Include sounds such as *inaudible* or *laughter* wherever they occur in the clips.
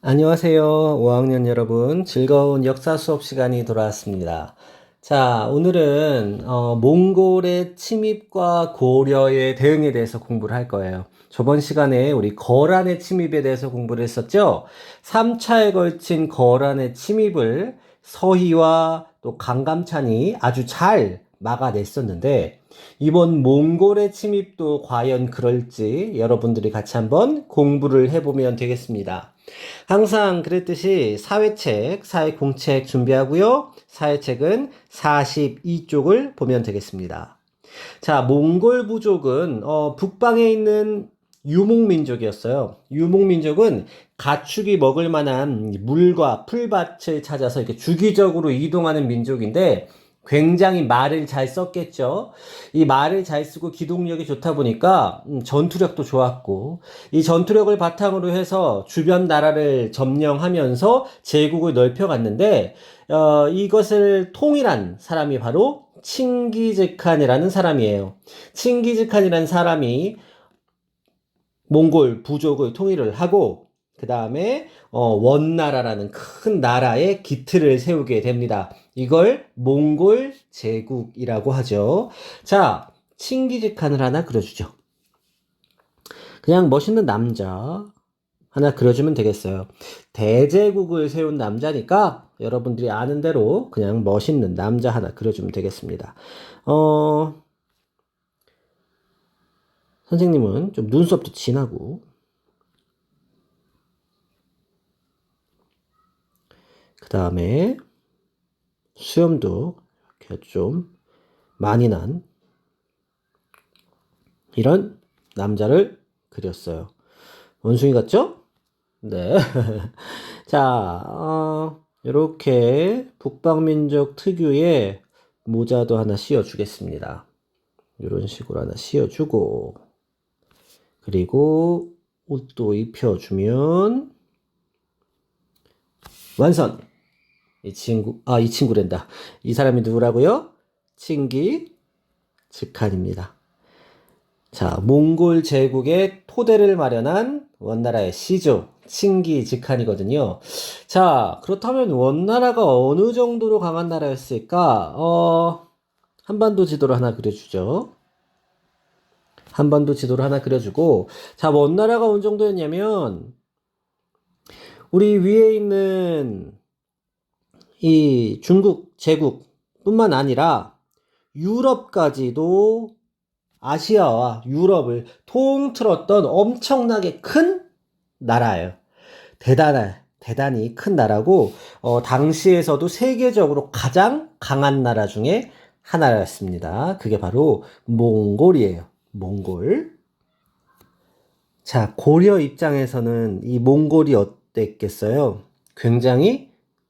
안녕하세요. 5학년 여러분. 즐거운 역사 수업 시간이 돌아왔습니다. 자, 오늘은 어, 몽골의 침입과 고려의 대응에 대해서 공부를 할 거예요. 저번 시간에 우리 거란의 침입에 대해서 공부를 했었죠. 3차에 걸친 거란의 침입을 서희와 또 강감찬이 아주 잘 막아냈었는데 이번 몽골의 침입도 과연 그럴지 여러분들이 같이 한번 공부를 해보면 되겠습니다. 항상 그랬듯이 사회책, 사회공책 준비하고요. 사회책은 42쪽을 보면 되겠습니다. 자, 몽골 부족은 어, 북방에 있는 유목민족이었어요. 유목민족은 가축이 먹을 만한 물과 풀밭을 찾아서 이렇게 주기적으로 이동하는 민족인데 굉장히 말을 잘 썼겠죠. 이 말을 잘 쓰고 기동력이 좋다 보니까 음, 전투력도 좋았고 이 전투력을 바탕으로 해서 주변 나라를 점령하면서 제국을 넓혀갔는데 어, 이것을 통일한 사람이 바로 칭기즈칸이라는 사람이에요. 칭기즈칸이라는 사람이 몽골 부족을 통일을 하고 그 다음에 어, 원나라라는 큰 나라의 기틀을 세우게 됩니다. 이걸 몽골 제국이라고 하죠. 자, 칭기즈칸을 하나 그려주죠. 그냥 멋있는 남자 하나 그려주면 되겠어요. 대제국을 세운 남자니까 여러분들이 아는 대로 그냥 멋있는 남자 하나 그려주면 되겠습니다. 어, 선생님은 좀 눈썹도 진하고 그 다음에 수염도 이렇게 좀 많이 난 이런 남자를 그렸어요. 원숭이 같죠? 네. *laughs* 자, 어, 이렇게 북방민족 특유의 모자도 하나 씌워주겠습니다. 이런 식으로 하나 씌워주고, 그리고 옷도 입혀주면, 완성! 이 친구, 아, 이 친구랜다. 이 사람이 누구라고요? 칭기 즉칸입니다. 자, 몽골 제국의 토대를 마련한 원나라의 시조, 칭기 즉칸이거든요. 자, 그렇다면 원나라가 어느 정도로 강한 나라였을까? 어, 한반도 지도를 하나 그려주죠. 한반도 지도를 하나 그려주고, 자, 원나라가 어느 정도였냐면, 우리 위에 있는 이 중국 제국뿐만 아니라 유럽까지도 아시아와 유럽을 통틀었던 엄청나게 큰 나라예요. 대단한, 대단히 큰 나라고, 어, 당시에서도 세계적으로 가장 강한 나라 중에 하나였습니다. 그게 바로 몽골이에요. 몽골. 자, 고려 입장에서는 이 몽골이 어땠겠어요? 굉장히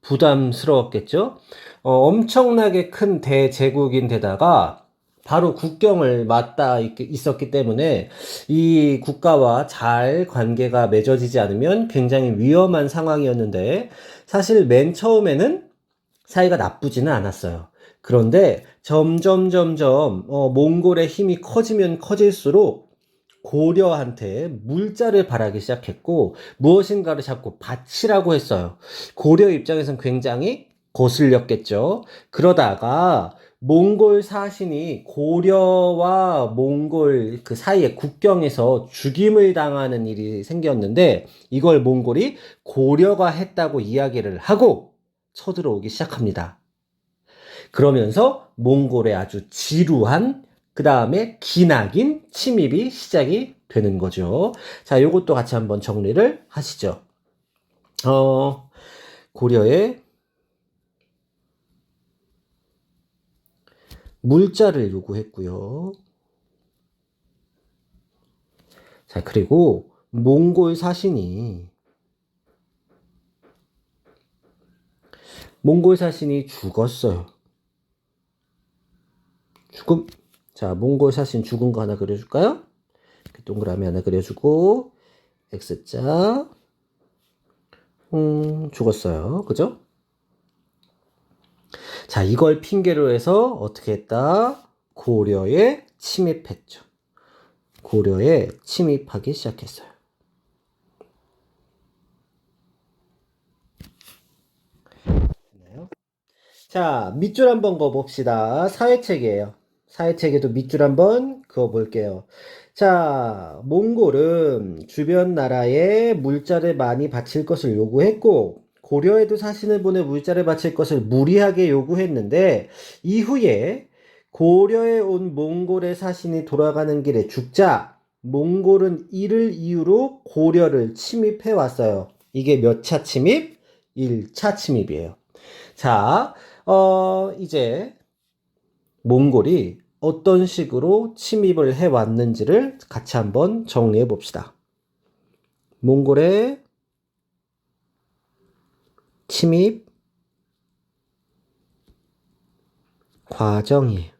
부담스러웠겠죠? 어, 엄청나게 큰 대제국인 데다가 바로 국경을 맞닿아 있었기 때문에 이 국가와 잘 관계가 맺어지지 않으면 굉장히 위험한 상황이었는데 사실 맨 처음에는 사이가 나쁘지는 않았어요. 그런데 점점 점점 어, 몽골의 힘이 커지면 커질수록 고려한테 물자를 바라기 시작했고 무엇인가를 자꾸 바치라고 했어요. 고려 입장에선 굉장히 거슬렸겠죠. 그러다가 몽골 사신이 고려와 몽골 그 사이의 국경에서 죽임을 당하는 일이 생겼는데 이걸 몽골이 고려가 했다고 이야기를 하고 쳐들어오기 시작합니다. 그러면서 몽골의 아주 지루한 그 다음에 기나긴 침입이 시작이 되는 거죠. 자, 요것도 같이 한번 정리를 하시죠. 어, 고려의 물자를 요구했고요. 자, 그리고 몽골 사신이 몽골 사신이 죽었어요. 죽음. 자, 몽골 사신 죽은 거 하나 그려줄까요? 동그라미 하나 그려주고, X자, 음, 죽었어요. 그죠? 자, 이걸 핑계로 해서 어떻게 했다? 고려에 침입했죠. 고려에 침입하기 시작했어요. 자, 밑줄 한번 그어봅시다. 사회책이에요. 사회책에도 밑줄 한번 그어볼게요. 자, 몽골은 주변 나라에 물자를 많이 바칠 것을 요구했고, 고려에도 사신을 보내 물자를 바칠 것을 무리하게 요구했는데, 이후에 고려에 온 몽골의 사신이 돌아가는 길에 죽자, 몽골은 이를 이유로 고려를 침입해 왔어요. 이게 몇 차 침입? 1차 침입이에요. 자, 어, 이제 몽골이 어떤 식으로 침입을 해 왔는지를 같이 한번 정리해 봅시다. 몽골의 침입 과정이에요.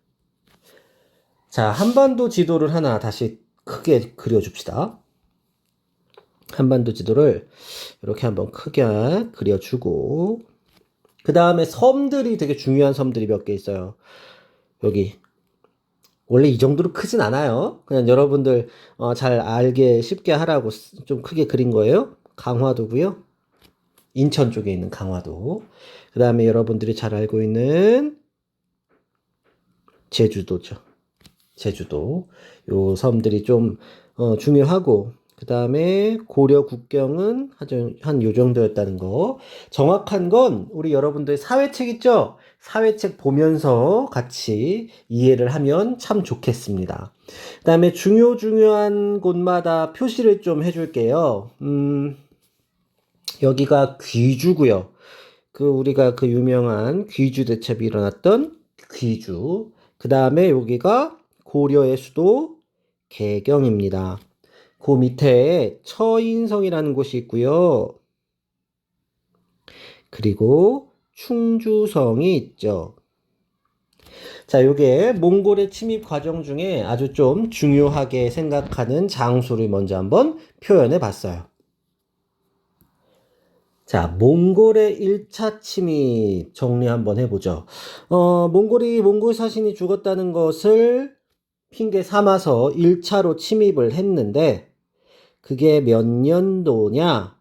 자, 한반도 지도를 하나 다시 크게 그려줍시다. 한반도 지도를 이렇게 한번 크게 그려주고, 그 다음에 섬들이 되게 중요한 섬들이 몇 개 있어요. 여기. 원래 이 정도로 크진 않아요. 그냥 여러분들 어, 잘 알게 쉽게 하라고 쓰- 좀 크게 그린 거예요. 강화도고요. 인천 쪽에 있는 강화도. 그 다음에 여러분들이 잘 알고 있는 제주도죠. 제주도. 요 섬들이 좀 어, 중요하고 그 다음에 고려 국경은 한 요 정도였다는 거. 정확한 건 우리 여러분들 사회책 있죠? 사회책 보면서 같이 이해를 하면 참 좋겠습니다. 그 다음에 중요 중요한 곳마다 표시를 좀 해줄게요. 음, 여기가 귀주고요. 그 우리가 그 유명한 귀주 대첩이 일어났던 귀주. 그 다음에 여기가 고려의 수도 개경입니다. 그 밑에 처인성이라는 곳이 있고요. 그리고 충주성이 있죠. 자, 요게 몽골의 침입 과정 중에 아주 좀 중요하게 생각하는 장소를 먼저 한번 표현해 봤어요. 자, 몽골의 1차 침입 정리 한번 해보죠. 어, 몽골이 몽골 사신이 죽었다는 것을 핑계 삼아서 1차로 침입을 했는데, 그게 몇 년도냐?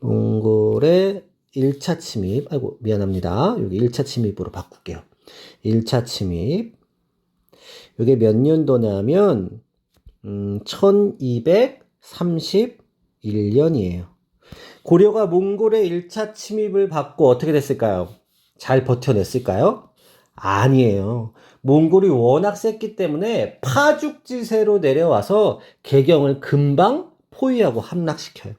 몽골의 1차 침입, 아이고, 미안합니다. 여기 1차 침입으로 바꿀게요. 1차 침입. 이게 몇 년도냐면, 음, 1231년이에요. 고려가 몽골의 1차 침입을 받고 어떻게 됐을까요? 잘 버텨냈을까요? 아니에요. 몽골이 워낙 셌기 때문에 파죽지세로 내려와서 개경을 금방 포위하고 함락시켜요.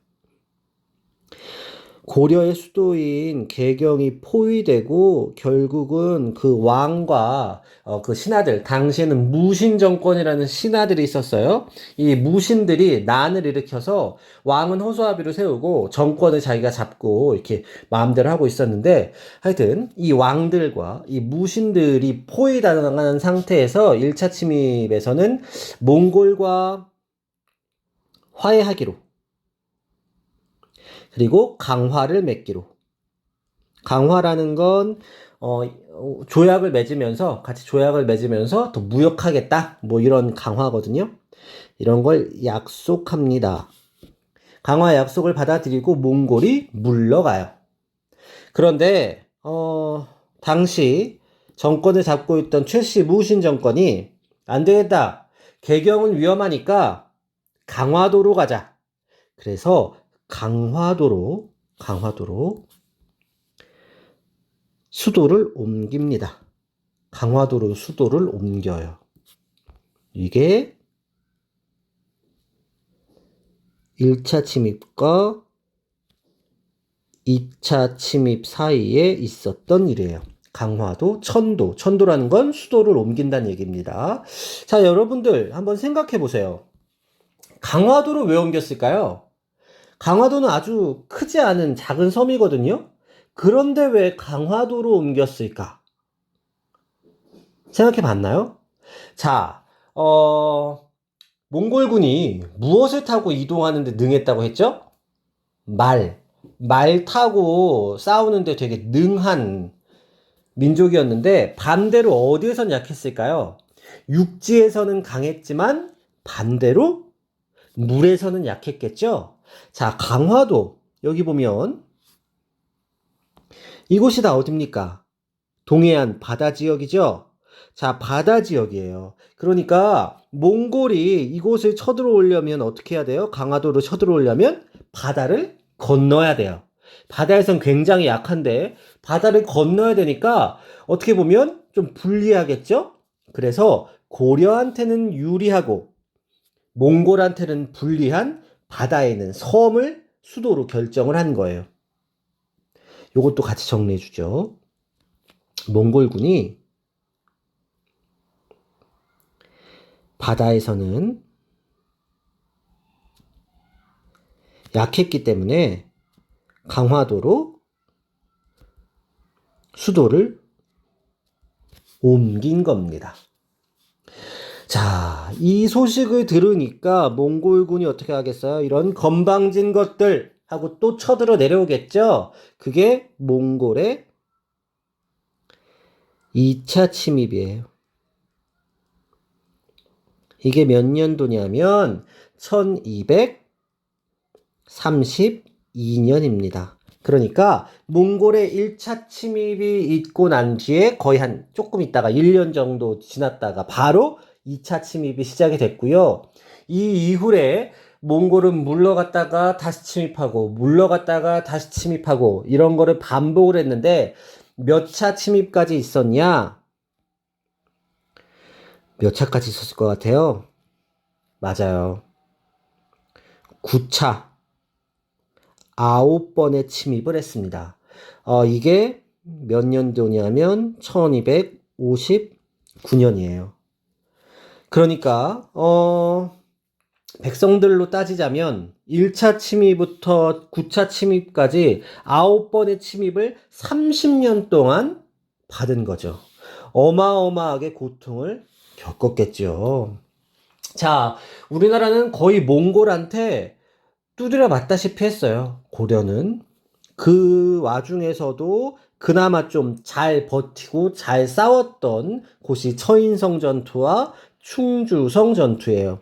고려의 수도인 개경이 포위되고 결국은 그 왕과 어, 그 신하들 당시에는 무신 정권이라는 신하들이 있었어요. 이 무신들이 난을 일으켜서 왕은 허수아비로 세우고 정권을 자기가 잡고 이렇게 마음대로 하고 있었는데 하여튼 이 왕들과 이 무신들이 포위당하는 상태에서 1차 침입에서는 몽골과 화해하기로 그리고 강화를 맺기로. 강화라는 건, 어, 조약을 맺으면서, 같이 조약을 맺으면서 더 무역하겠다. 뭐 이런 강화거든요. 이런 걸 약속합니다. 강화 약속을 받아들이고 몽골이 물러가요. 그런데, 어, 당시 정권을 잡고 있던 최씨 무신 정권이 안 되겠다. 개경은 위험하니까 강화도로 가자. 그래서 강화도로 강화도로 수도를 옮깁니다. 강화도로 수도를 옮겨요. 이게 1차 침입과 2차 침입 사이에 있었던 일이에요. 강화도, 천도. 천도라는 건 수도를 옮긴다는 얘기입니다. 자, 여러분들 한번 생각해 보세요. 강화도로 왜 옮겼을까요? 강화도는 아주 크지 않은 작은 섬이거든요. 그런데 왜 강화도로 옮겼을까? 생각해 봤나요? 자, 어, 몽골군이 무엇을 타고 이동하는데 능했다고 했죠? 말. 말 타고 싸우는데 되게 능한 민족이었는데 반대로 어디에선 약했을까요? 육지에서는 강했지만 반대로 물에서는 약했겠죠? 자, 강화도. 여기 보면 이곳이 다 어딥니까? 동해안 바다 지역이죠? 자, 바다 지역이에요. 그러니까 몽골이 이곳을 쳐들어오려면 어떻게 해야 돼요? 강화도로 쳐들어오려면 바다를 건너야 돼요. 바다에선 굉장히 약한데 바다를 건너야 되니까 어떻게 보면 좀 불리하겠죠? 그래서 고려한테는 유리하고 몽골한테는 불리한 바다에 있는 섬을 수도로 결정을 한 거예요. 요것도 같이 정리해 주죠. 몽골군이 바다에서는 약했기 때문에 강화도로 수도를 옮긴 겁니다. 자, 이 소식을 들으니까 몽골군이 어떻게 하겠어요? 이런 건방진 것들 하고 또 쳐들어 내려오겠죠? 그게 몽골의 2차 침입이에요. 이게 몇 년도냐면 1232년입니다. 그러니까 몽골의 1차 침입이 있고 난 뒤에 거의 한 조금 있다가 1년 정도 지났다가 바로 2차 침입이 시작이 됐고요. 이 이후에 몽골은 물러갔다가 다시 침입하고 물러갔다가 다시 침입하고 이런 거를 반복을 했는데 몇 차 침입까지 있었냐? 몇 차까지 있었을 것 같아요? 맞아요. 9차. 아홉 번의 침입을 했습니다. 어, 이게 몇 년도냐면 1259년이에요. 그러니까, 어, 백성들로 따지자면 1차 침입부터 9차 침입까지 9번의 침입을 30년 동안 받은 거죠. 어마어마하게 고통을 겪었겠죠. 자, 우리나라는 거의 몽골한테 두드려 맞다시피 했어요. 고려는. 그 와중에서도 그나마 좀 잘 버티고 잘 싸웠던 곳이 처인성 전투와 충주성 전투예요.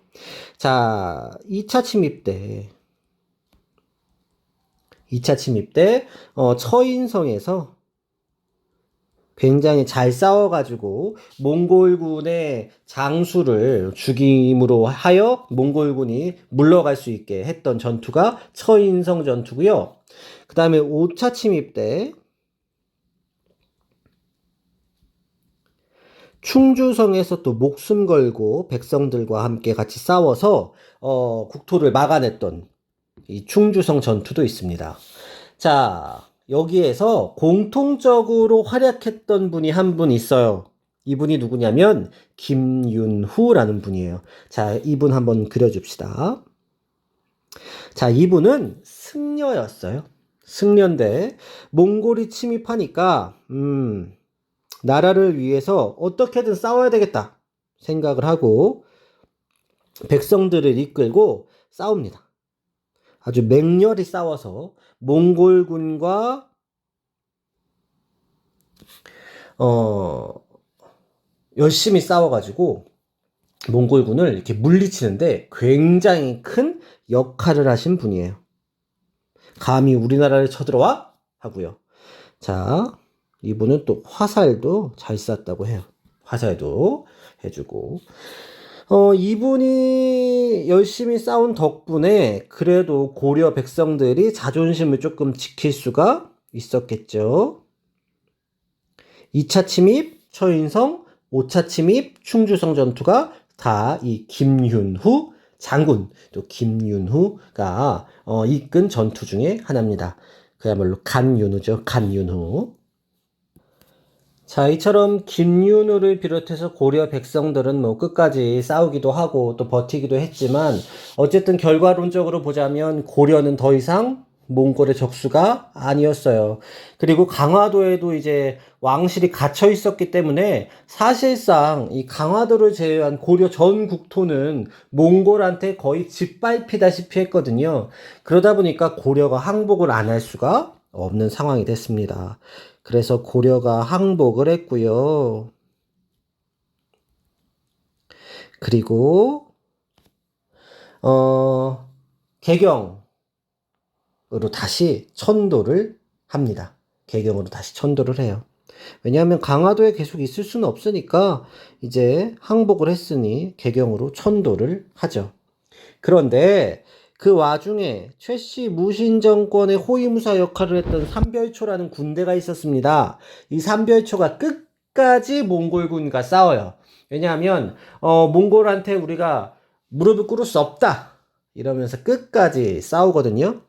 자, 2차 침입 때, 2차 침입 때, 어, 처인성에서 굉장히 잘 싸워가지고, 몽골군의 장수를 죽임으로 하여 몽골군이 물러갈 수 있게 했던 전투가 처인성 전투고요. 그 다음에 5차 침입 때, 충주성에서 또 목숨 걸고 백성들과 함께 같이 싸워서 어, 국토를 막아냈던 이 충주성 전투도 있습니다. 자, 여기에서 공통적으로 활약했던 분이 한 분 있어요. 이분이 누구냐면 김윤후라는 분이에요. 자, 이분 한번 그려줍시다. 자, 이분은 승려였어요. 승려인데 몽골이 침입하니까 음, 나라를 위해서 어떻게든 싸워야 되겠다 생각을 하고 백성들을 이끌고 싸웁니다. 아주 맹렬히 싸워서 몽골군과 어 열심히 싸워가지고 몽골군을 이렇게 물리치는데 굉장히 큰 역할을 하신 분이에요. 감히 우리나라를 쳐들어와 하고요. 자, 이분은 또 화살도 잘 쐈다고 해요. 화살도 해주고. 어, 이분이 열심히 싸운 덕분에 그래도 고려 백성들이 자존심을 조금 지킬 수가 있었겠죠. 2차 침입, 처인성, 5차 침입, 충주성 전투가 다 이 김윤후 장군, 또 김윤후가 어, 이끈 전투 중에 하나입니다. 그야말로 간윤후죠. 간윤후. 자, 이처럼 김윤우를 비롯해서 고려 백성들은 뭐 끝까지 싸우기도 하고 또 버티기도 했지만 어쨌든 결과론적으로 보자면 고려는 더 이상 몽골의 적수가 아니었어요. 그리고 강화도에도 이제 왕실이 갇혀 있었기 때문에 사실상 이 강화도를 제외한 고려 전 국토는 몽골한테 거의 짓밟히다시피 했거든요. 그러다 보니까 고려가 항복을 안 할 수가 없는 상황이 됐습니다. 그래서 고려가 항복을 했고요. 그리고 어 개경으로 다시 천도를 합니다. 개경으로 다시 천도를 해요. 왜냐하면 강화도에 계속 있을 수는 없으니까 이제 항복을 했으니 개경으로 천도를 하죠. 그런데 그 와중에 최씨 무신 정권의 호위무사 역할을 했던 삼별초라는 군대가 있었습니다. 이 삼별초가 끝까지 몽골군과 싸워요. 왜냐하면 어, 몽골한테 우리가 무릎을 꿇을 수 없다 이러면서 끝까지 싸우거든요.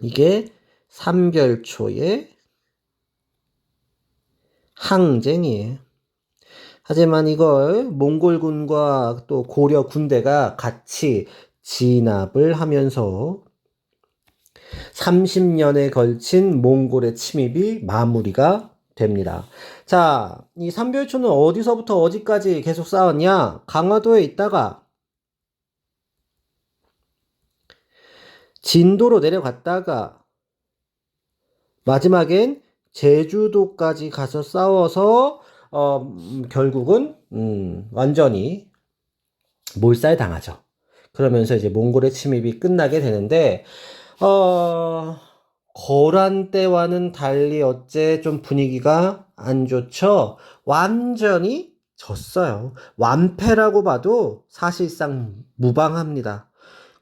이게 삼별초의 항쟁이에요. 하지만 이걸 몽골군과 또 고려 군대가 같이 진압을 하면서 30년에 걸친 몽골의 침입이 마무리가 됩니다. 자, 이 삼별초는 어디서부터 어디까지 계속 싸웠냐? 강화도에 있다가 진도로 내려갔다가 마지막엔 제주도까지 가서 싸워서 어, 음, 결국은 음, 완전히 몰살 당하죠. 그러면서 이제 몽골의 침입이 끝나게 되는데 어, 거란 때와는 달리 어째 좀 분위기가 안 좋죠. 완전히 졌어요. 완패라고 봐도 사실상 무방합니다.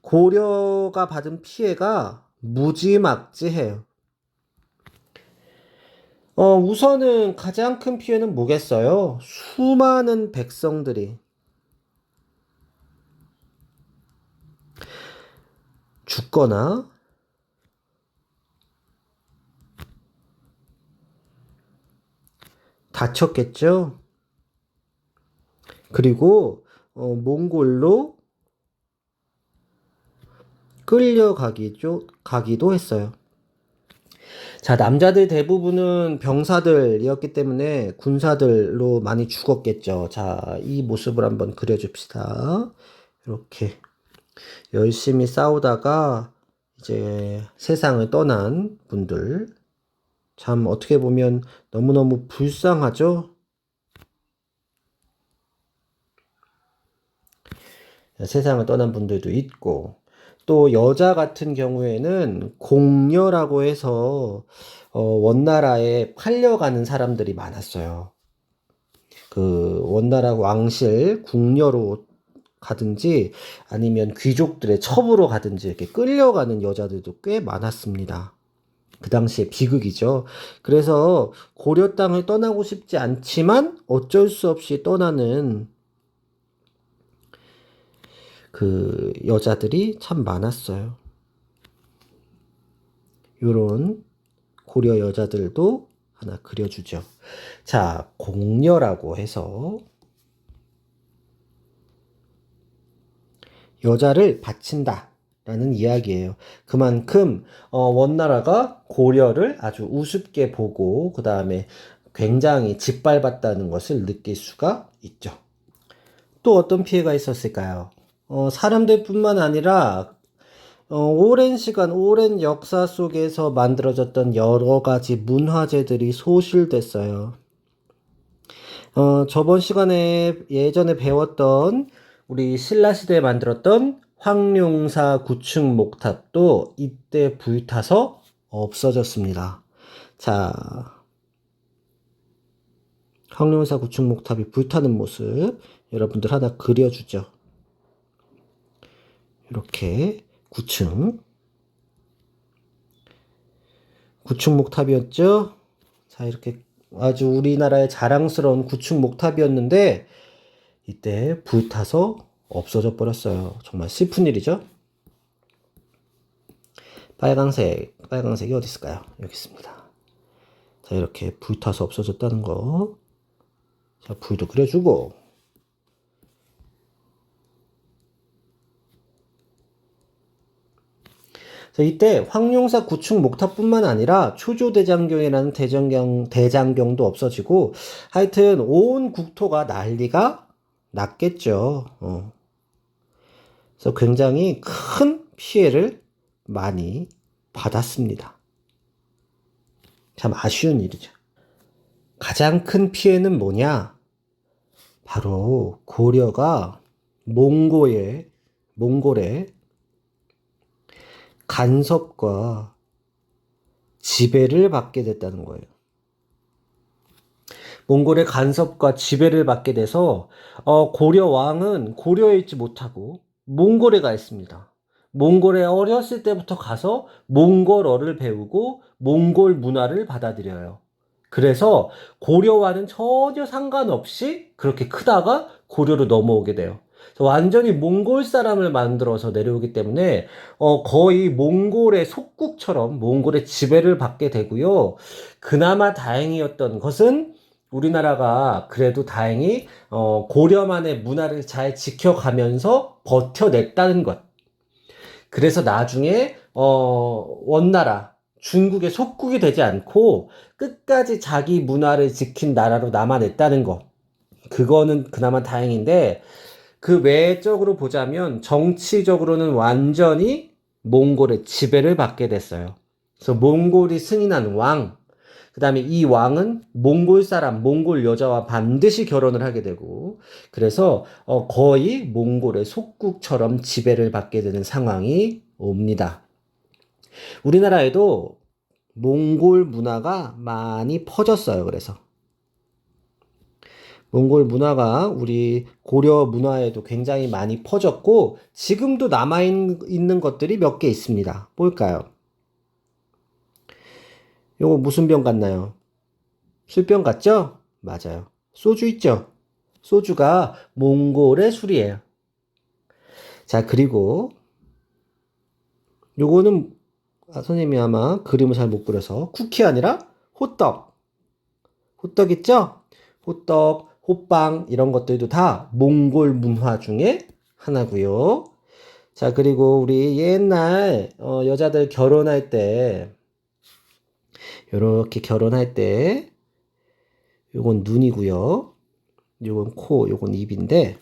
고려가 받은 피해가 무지막지해요. 어, 우선은 가장 큰 피해는 뭐겠어요? 수많은 백성들이 죽거나 다쳤겠죠? 그리고 어, 몽골로 끌려가기죠, 가기도 했어요. 자, 남자들 대부분은 병사들이었기 때문에 군사들로 많이 죽었겠죠. 자, 이 모습을 한번 그려줍시다. 이렇게 열심히 싸우다가 이제 세상을 떠난 분들. 참 어떻게 보면 너무너무 불쌍하죠? 세상을 떠난 분들도 있고, 또 여자 같은 경우에는 공녀라고 해서 어, 원나라에 팔려가는 사람들이 많았어요. 그 원나라 왕실 궁녀로 가든지 아니면 귀족들의 첩으로 가든지 이렇게 끌려가는 여자들도 꽤 많았습니다. 그 당시에 비극이죠. 그래서 고려 땅을 떠나고 싶지 않지만 어쩔 수 없이 떠나는 그 여자들이 참 많았어요. 요런 고려 여자들도 하나 그려주죠. 자, 공녀라고 해서 여자를 바친다. 라는 이야기예요. 그만큼 어, 원나라가 고려를 아주 우습게 보고 그 다음에 굉장히 짓밟았다는 것을 느낄 수가 있죠. 또 어떤 피해가 있었을까요? 어, 사람들뿐만 아니라 어, 오랜 시간, 오랜 역사 속에서 만들어졌던 여러 가지 문화재들이 소실됐어요. 어, 저번 시간에 예전에 배웠던 우리 신라 시대에 만들었던 황룡사 구층 목탑도 이때 불타서 없어졌습니다. 자, 황룡사 구층 목탑이 불타는 모습 여러분들 하나 그려주죠. 이렇게 9층 9층 목탑이었죠. 자 이렇게 아주 우리나라의 자랑스러운 9층 목탑이었는데 이때 불 타서 없어져 버렸어요. 정말 슬픈 일이죠. 빨강색, 빨강색이 어디 있을까요? 여기 있습니다. 자 이렇게 불 타서 없어졌다는 거. 자 불도 그려주고 이때 황룡사 구축 목탑뿐만 아니라 초조대장경이라는 대장경, 대장경도 없어지고 하여튼 온 국토가 난리가 났겠죠. 어. 그래서 굉장히 큰 피해를 많이 받았습니다. 참 아쉬운 일이죠. 가장 큰 피해는 뭐냐? 바로 고려가 몽고의 몽골의 간섭과 지배를 받게 됐다는 거예요. 몽골의 간섭과 지배를 받게 돼서 어, 고려 왕은 고려에 있지 못하고 몽골에 가 있습니다. 몽골에 어렸을 때부터 가서 몽골어를 배우고 몽골 문화를 받아들여요. 그래서 고려와는 전혀 상관없이 그렇게 크다가 고려로 넘어오게 돼요. 완전히 몽골 사람을 만들어서 내려오기 때문에 어, 거의 몽골의 속국처럼 몽골의 지배를 받게 되고요. 그나마 다행이었던 것은 우리나라가 그래도 다행히 어, 고려만의 문화를 잘 지켜가면서 버텨냈다는 것. 그래서 나중에 어, 원나라 중국의 속국이 되지 않고 끝까지 자기 문화를 지킨 나라로 남아냈다는 것. 그거는 그나마 다행인데 그 외적으로 보자면 정치적으로는 완전히 몽골의 지배를 받게 됐어요. 그래서 몽골이 승인한 왕, 그 다음에 이 왕은 몽골 사람, 몽골 여자와 반드시 결혼을 하게 되고, 그래서 어, 거의 몽골의 속국처럼 지배를 받게 되는 상황이 옵니다. 우리나라에도 몽골 문화가 많이 퍼졌어요. 그래서. 몽골 문화가 우리 고려 문화에도 굉장히 많이 퍼졌고, 지금도 남아 있는 것들이 몇 개 있습니다. 뭘까요? 요거 무슨 병 같나요? 술병 같죠? 맞아요. 소주 있죠? 소주가 몽골의 술이에요. 자, 그리고 요거는 아, 선생님이 아마 그림을 잘 못 그려서 쿠키 아니라 호떡. 호떡 있죠? 호떡, 호빵 이런 것들도 다 몽골 문화 중에 하나고요. 자, 그리고 우리 옛날 어, 여자들 결혼할 때 이렇게 결혼할 때 요건 눈이고요. 요건 코, 요건 입인데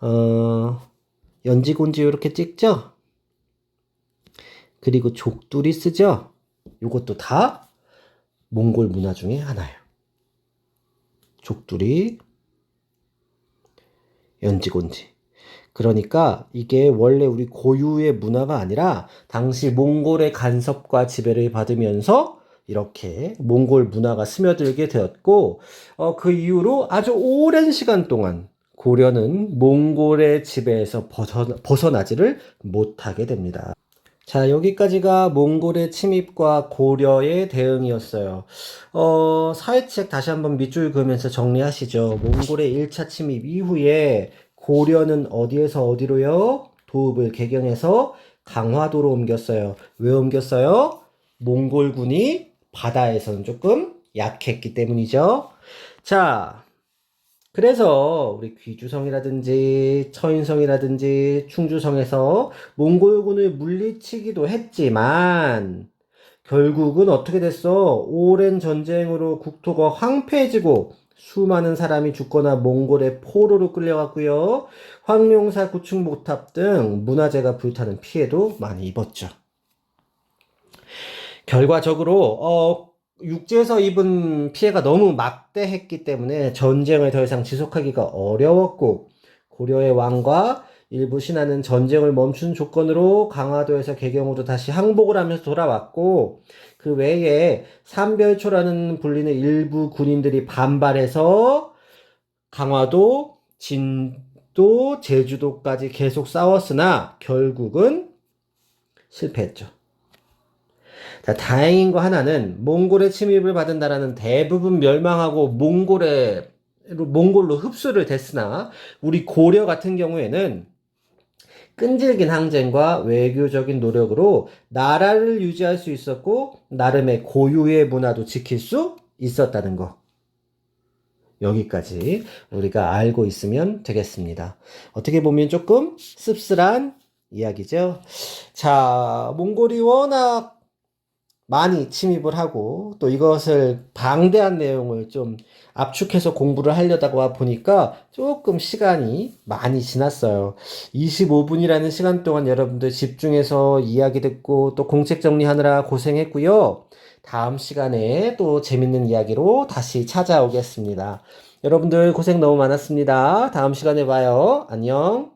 어, 연지곤지 이렇게 찍죠? 그리고 족두리 쓰죠? 요것도 다 몽골 문화 중에 하나예요. 족두리, 연지곤지. 그러니까 이게 원래 우리 고유의 문화가 아니라 당시 몽골의 간섭과 지배를 받으면서 이렇게 몽골 문화가 스며들게 되었고, 어, 그 이후로 아주 오랜 시간 동안 고려는 몽골의 지배에서 벗어, 벗어나 지를 못하게 됩니다. 자, 여기까지가 몽골의 침입과 고려의 대응이었어요. 어, 사회책 다시 한번 밑줄 그으면서 정리하시죠. 몽골의 1차 침입 이후에 고려는 어디에서 어디로요? 도읍을 개경해서 강화도로 옮겼어요. 왜 옮겼어요? 몽골군이 바다에서는 조금 약했기 때문이죠. 자, 그래서 우리 귀주성이라든지 처인성이라든지 충주성에서 몽골군을 물리치기도 했지만 결국은 어떻게 됐어? 오랜 전쟁으로 국토가 황폐해지고 수많은 사람이 죽거나 몽골의 포로로 끌려갔고요. 황룡사 구축목탑 등 문화재가 불타는 피해도 많이 입었죠. 결과적으로 어, 육지에서 입은 피해가 너무 막대했기 때문에 전쟁을 더 이상 지속하기가 어려웠고 고려의 왕과 일부 신하는 전쟁을 멈춘 조건으로 강화도에서 개경으로 다시 항복을 하면서 돌아왔고 그 외에 삼별초라는 불리는 일부 군인들이 반발해서 강화도, 진도, 제주도까지 계속 싸웠으나 결국은 실패했죠. 자, 다행인 거 하나는 몽골의 침입을 받은 나라는 대부분 멸망하고 몽골에 몽골로 흡수를 됐으나 우리 고려 같은 경우에는 끈질긴 항쟁과 외교적인 노력으로 나라를 유지할 수 있었고 나름의 고유의 문화도 지킬 수 있었다는 거. 여기까지 우리가 알고 있으면 되겠습니다. 어떻게 보면 조금 씁쓸한 이야기죠. 자, 몽골이 워낙 많이 침입을 하고 또 이것을 방대한 내용을 좀 압축해서 공부를 하려다가 보니까 조금 시간이 많이 지났어요. 25분이라는 시간 동안 여러분들 집중해서 이야기 듣고 또 공책 정리하느라 고생했고요. 다음 시간에 또 재밌는 이야기로 다시 찾아오겠습니다. 여러분들 고생 너무 많았습니다. 다음 시간에 봐요. 안녕.